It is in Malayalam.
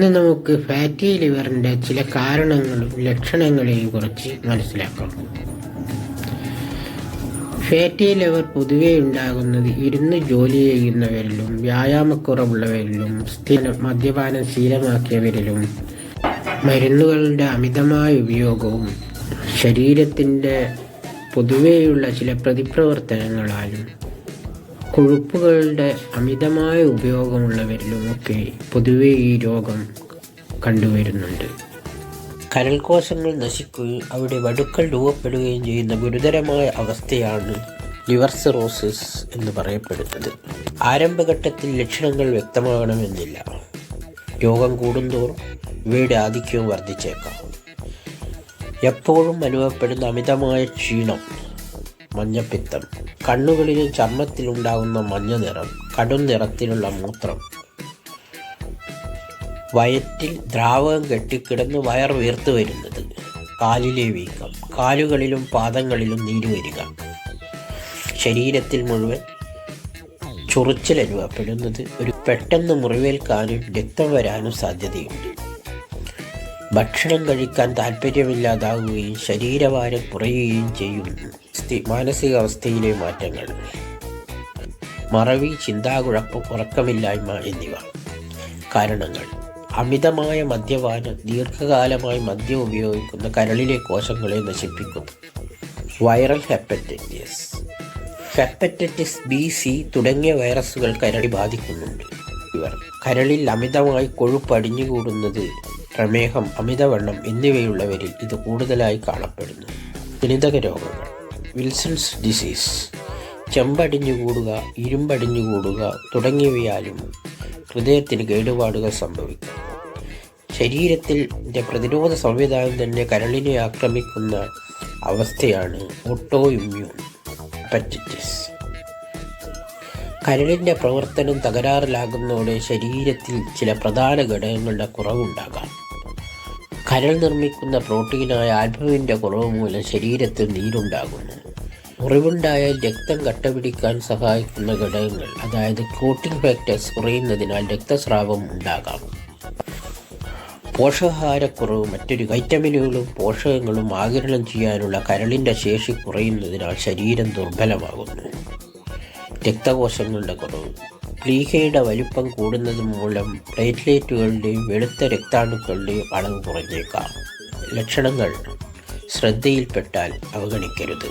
ഇന്ന് നമുക്ക് ഫാറ്റി ലിവറിന്റെ ചില കാരണങ്ങളും ലക്ഷണങ്ങളെയും കുറിച്ച് മനസ്സിലാക്കാം. ഫാറ്റി ലിവർ പൊതുവെ ഉണ്ടാകുന്നത് ഇരുന്ന് ജോലി ചെയ്യുന്നവരിലും വ്യായാമക്കുറവുള്ളവരിലും സ്ഥിരം മദ്യപാനം ശീലമാക്കിയവരിലും മരുന്നുകളുടെ അമിതമായ ഉപയോഗവും ശരീരത്തിന്റെ പൊതുവെയുള്ള ചില പ്രതിപ്രവർത്തനങ്ങളാലും കൊഴുപ്പുകളുടെ അമിതമായ ഉപയോഗമുള്ളവരിലുമൊക്കെ പൊതുവെ ഈ രോഗം കണ്ടുവരുന്നുണ്ട്. കരൾകോശങ്ങൾ നശിക്കുകയും അവിടെ വടുക്കൾ രൂപപ്പെടുകയും ചെയ്യുന്ന ഗുരുതരമായ അവസ്ഥയാണ് ലിവർ സിറോസിസ് എന്ന് പറയപ്പെടുന്നത്. ആരംഭഘട്ടത്തിൽ ലക്ഷണങ്ങൾ വ്യക്തമാകണമെന്നില്ല. രോഗം കൂടുന്തോറും ഇവയുടെ ആധിക്യവും വർദ്ധിച്ചേക്കാം. എപ്പോഴും അനുഭവപ്പെടുന്ന അമിതമായ ക്ഷീണം മഞ്ഞപ്പിത്തം. കണ്ണുകളിലും ചർമ്മത്തിലുണ്ടാകുന്ന മഞ്ഞ നിറം കടും നിറത്തിലുള്ള മൂത്രം. വയറ്റിൽ ദ്രാവകം കെട്ടിക്കിടന്ന് വയർ വീർത്തു വരുന്നത്. കാലിലെ വീക്കം. കാലുകളിലും പാദങ്ങളിലും നീര് വരിക. ശരീരത്തിൽ മുഴുവൻ ചൊറിച്ചിൽ അനുഭവപ്പെടുന്നത് ഒരു പെട്ടെന്ന് മുറിവേൽക്കാനും രക്തം വരാനും സാധ്യതയുണ്ട്. ഭക്ഷണം കഴിക്കാൻ താല്പര്യമില്ലാതാവുകയും ശരീരഭാരം കുറയുകയും ചെയ്യുന്നു സ്ഥി- മാനസികാവസ്ഥയിലെ മാറ്റങ്ങൾ. മറവി ചിന്താകുഴപ്പം ഉറക്കമില്ലായ്മ എന്നിവ. കാരണങ്ങൾ. അമിതമായ മദ്യപാനം ദീർഘകാലമായി മദ്യം ഉപയോഗിക്കുന്ന കരളിലെ കോശങ്ങളെ നശിപ്പിക്കുന്നു viral hepatitis. Hepatitis B C തുടങ്ങിയ വൈറസുകൾ കരളി ബാധിക്കുന്നുണ്ട്. ഇവർ കരളിൽ അമിതമായി കൊഴുപ്പ് അടിഞ്ഞുകൂടുന്നത് പ്രമേഹം അമിതവണ്ണം എന്നിവയുള്ളവരിൽ ഇത് കൂടുതലായി കാണപ്പെടുന്നു. ജനിതക രോഗങ്ങൾ. Wilson's disease. ചെമ്പടിഞ്ഞുകൂടുക ഇരുമ്പടിഞ്ഞുകൂടുക തുടങ്ങിയവയാലും ഹൃദയത്തിന് കേടുപാടുകൾ സംഭവിക്കും ശരീരത്തിന്റെ പ്രതിരോധ സംവിധാനം തന്നെ കരളിനെ ആക്രമിക്കുന്ന അവസ്ഥയാണ് ഓട്ടോ ഇമ്മ്യൂൺ ഹെപ്പറ്റൈറ്റിസ്. കരളിന്റെ പ്രവർത്തനം തകരാറിലാകുന്നതോടെ ശരീരത്തിൽ ചില പ്രധാന ഘടകങ്ങളുടെ കുറവുണ്ടാകാം. കരൾ നിർമ്മിക്കുന്ന പ്രോട്ടീനായ ആൽഫവിന്റെ കുറവ് മൂലം ശരീരത്തിൽ നീരുണ്ടാകുന്നു. മുറിവുണ്ടായാൽ രക്തം കട്ടപിടിക്കാൻ സഹായിക്കുന്ന ഘടകങ്ങൾ അതായത് ക്ലോട്ടിംഗ് ഫാക്ടേഴ്സ് കുറയുന്നതിനാൽ രക്തസ്രാവം ഉണ്ടാകാം. പോഷകാഹാരക്കുറവ് മറ്റൊരു വൈറ്റമിനുകളും പോഷകങ്ങളും ആകിരണം ചെയ്യാനുള്ള കരളിന്റെ ശേഷി കുറയുന്നതിനാൽ ശരീരം ദുർബലമാകുന്നു. രക്തകോശങ്ങളുടെ കുറവ്. പ്ലീഹയുടെ വലിപ്പം കൂടുന്നത് മൂലം പ്ലേറ്റ്ലേറ്റുകളുടെയും വെളുത്ത രക്താണുക്കളുടെയും അളവ് കുറഞ്ഞേക്കാം. ലക്ഷണങ്ങൾ ശ്രദ്ധയിൽപ്പെട്ടാൽ അവഗണിക്കരുത്.